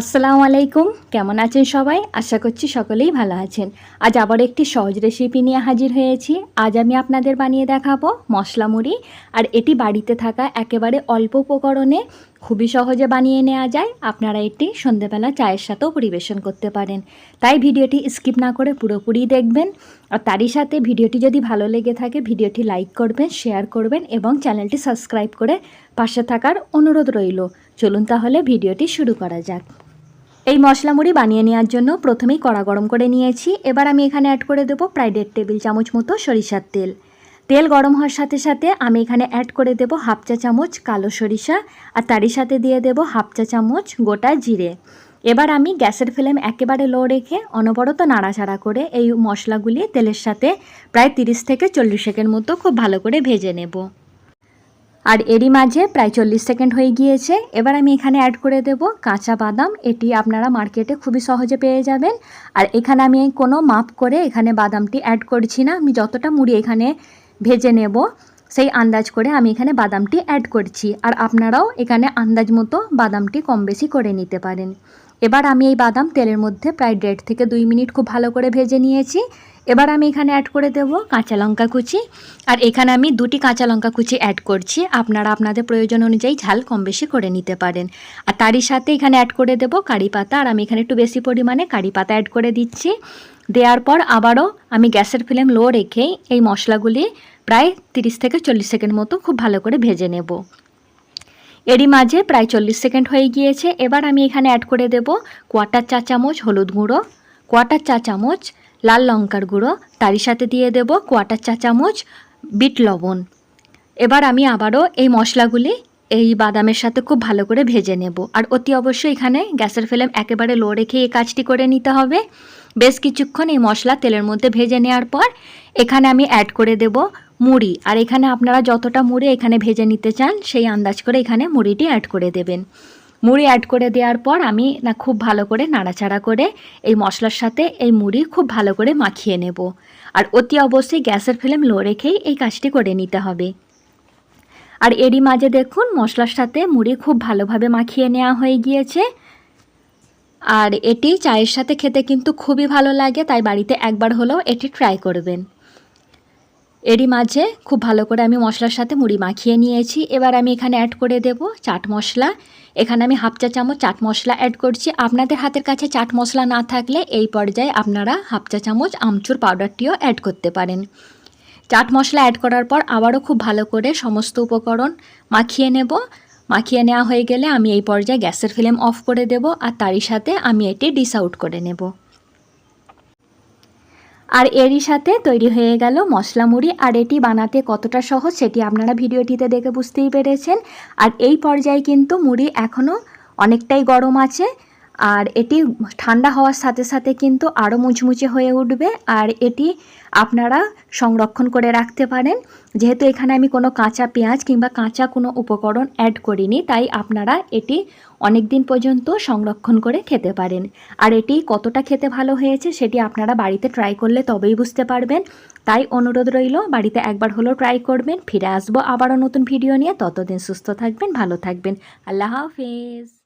আসসালামু আলাইকুম। কেমন আছেন সবাই? আশা করছি সকলেই ভালো আছেন। আজ আবার একটি সহজ রেসিপি নিয়ে হাজির হয়েছি। আজ আমি আপনাদের বানিয়ে দেখাবো মশলা মুড়ি। আর এটি বাড়িতে থাকা একেবারে অল্প উপকরণে খুবই সহজে বানিয়ে নেওয়া যায়। আপনারা এটি সন্ধেবেলা চায়ের সাথেও পরিবেশন করতে পারেন। তাই ভিডিওটি স্কিপ না করে পুরোপুরি দেখবেন। আর তারই সাথে ভিডিওটি যদি ভালো লেগে থাকে, ভিডিওটি লাইক করবেন শেয়ার করবেন এবং চ্যানেলটি সাবস্ক্রাইব করে পাশে থাকার অনুরোধ রইল। চলুন তাহলে ভিডিওটি শুরু করা যাক। এই মশলা মুড়ি বানিয়ে নেওয়ার জন্য প্রথমেই কড়া গরম করে নিয়েছি। এবার আমি এখানে অ্যাড করে দেবো প্রায় দেড় টেবিল চামচ মতো সরিষার তেল। তেল গরম হওয়ার সাথে সাথে আমি এখানে অ্যাড করে দেব হাফ চা চামচ কালো সরিষা আর তারই সাথে দিয়ে দেব হাফ চা চামচ গোটা জিরে। এবার আমি গ্যাসের ফ্লেম একেবারে লো রেখে অনবরত নাড়াচাড়া করে এই মশলাগুলি তেলের সাথে প্রায় তিরিশ থেকে চল্লিশ সেকেন্ড মতো খুব ভালো করে ভেজে নেব। আর এরই মাঝে প্রায় চল্লিশ সেকেন্ড হয়ে গিয়েছে। এবার আমি এখানে অ্যাড করে দেব কাঁচা বাদাম। এটি আপনারা মার্কেটে খুবই সহজে পেয়ে যাবেন। আর এখানে আমি কোনো মাপ করে এখানে বাদামটি অ্যাড করছি না। আমি যতটা মুড়ি এখানে ভেজে নেব, সেই আন্দাজ করে আমি এখানে বাদামটি অ্যাড করছি। আর আপনারাও এখানে আন্দাজ মতো বাদামটি কম বেশি করে নিতে পারেন। এবার আমি এই বাদাম তেলের মধ্যে প্রায় দেড় থেকে দুই মিনিট খুব ভালো করে ভেজে নিয়েছি। এবার আমি এখানে অ্যাড করে দেব কাঁচা লঙ্কা কুচি। আর এখানে আমি দুটি কাঁচা লঙ্কা কুচি অ্যাড করছি। আপনারা আপনাদের প্রয়োজন অনুযায়ী ঝাল কম বেশি করে নিতে পারেন। আর তারই সাথে এখানে অ্যাড করে দেব কারি পাতা। আর আমি এখানে একটু বেশি পরিমাণে কারি পাতা অ্যাড করে দিচ্ছি। দেওয়ার পর আবারও আমি গ্যাসের ফ্লেম লো রেখেই এই মশলাগুলি প্রায় তিরিশ থেকে চল্লিশ সেকেন্ড মতো খুব ভালো করে ভেজে নেব। এরই মাঝে প্রায় চল্লিশ সেকেন্ড হয়ে গিয়েছে। এবার আমি এখানে অ্যাড করে দেব কোয়াটার চা চামচ হলুদ গুঁড়ো কোয়াটার চা চামচ লাল লঙ্কার গুঁড়ো, তারই সাথে দিয়ে দেব কোয়াটার চা চামচ বিট লবণ। এবার আমি আবারও এই মশলাগুলি এই বাদামের সাথে খুব ভালো করে ভেজে নেব। আর অতি অবশ্যই এখানে গ্যাসের ফ্লেম একেবারে লো রেখে এই কাজটি করে নিতে হবে। বেশ কিছুক্ষণ এই মশলা তেলের মধ্যে ভেজে নেওয়ার পর এখানে আমি অ্যাড করে দেব মুড়ি। আর এখানে আপনারা যতটা মুড়ি এখানে ভেজে নিতে চান, সেই আন্দাজ করে এখানে মুড়িটি অ্যাড করে দেবেন। মুড়ি অ্যাড করে দেওয়ার পর আমি না খুব ভালো করে নাড়াচাড়া করে এই মশলার সাথে এই মুড়ি খুব ভালো করে মাখিয়ে নেব। আর অতি অবশ্যই গ্যাসের ফ্লেম লো রেখেই এই কাজটি করে নিতে হবে। আর এরই মাঝে দেখুন, মশলার সাথে মুড়ি খুব ভালোভাবে মাখিয়ে নেওয়া হয়ে গিয়েছে। আর এটি চায়ের সাথে খেতে কিন্তু খুবই ভালো লাগে, তাই বাড়িতে একবার হলেও এটি ট্রাই করবেন। এরই মাঝে খুব ভালো করে আমি মশলার সাথে মুড়ি মাখিয়ে নিয়েছি। এবার আমি এখানে অ্যাড করে দেব চাট মশলা। এখানে আমি হাফ চা চামচ চাট মশলা অ্যাড করছি। আপনাদের হাতের কাছে চাট মশলা না থাকলে এই পর্যায়ে আপনারা হাফ চা চামচ আমচুর পাউডারটিও অ্যাড করতে পারেন। চাট মশলা অ্যাড করার পর আবারও খুব ভালো করে সমস্ত উপকরণ মাখিয়ে নেব। মাখিয়ে নেওয়া হয়ে গেলে আমি এই পর্যায়ে গ্যাসের ফ্লেম অফ করে দেব আর তারই সাথে আমি এটি ডিস আউট করে নেব। আর এরই সাথে তৈরি হয়ে গেল মশলা মুড়ি, আর এটি বানাতে কতটা সহজ সেটি আপনারা ভিডিওটিতে দেখে বুঝতেই পেরেছেন। আর এই পর্যায়ে কিন্তু মুড়ি এখনও অনেকটাই গরম আছে। আর এটি ঠান্ডা হওয়ার সাথে সাথে কিন্তু আরও মুচমুচে হয়ে উঠবে। আর এটি আপনারা সংরক্ষণ করে রাখতে পারেন। যেহেতু এখানে আমি কোনো কাঁচা পেঁয়াজ কিংবা কাঁচা কোনো উপকরণ অ্যাড করিনি, তাই আপনারা এটি অনেক দিন পর্যন্ত সংরক্ষণ করে খেতে পারেন। আর এটি কতটা খেতে ভালো হয়েছে সেটি আপনারা বাড়িতে ট্রাই করলে তবেই বুঝতে পারবেন। তাই অনুরোধ রইল, বাড়িতে একবার হলেও ট্রাই করবেন। ফিরে আসব আবারও নতুন ভিডিও নিয়ে। ততদিন সুস্থ থাকবেন, ভালো থাকবেন। আল্লাহ হাফিজ।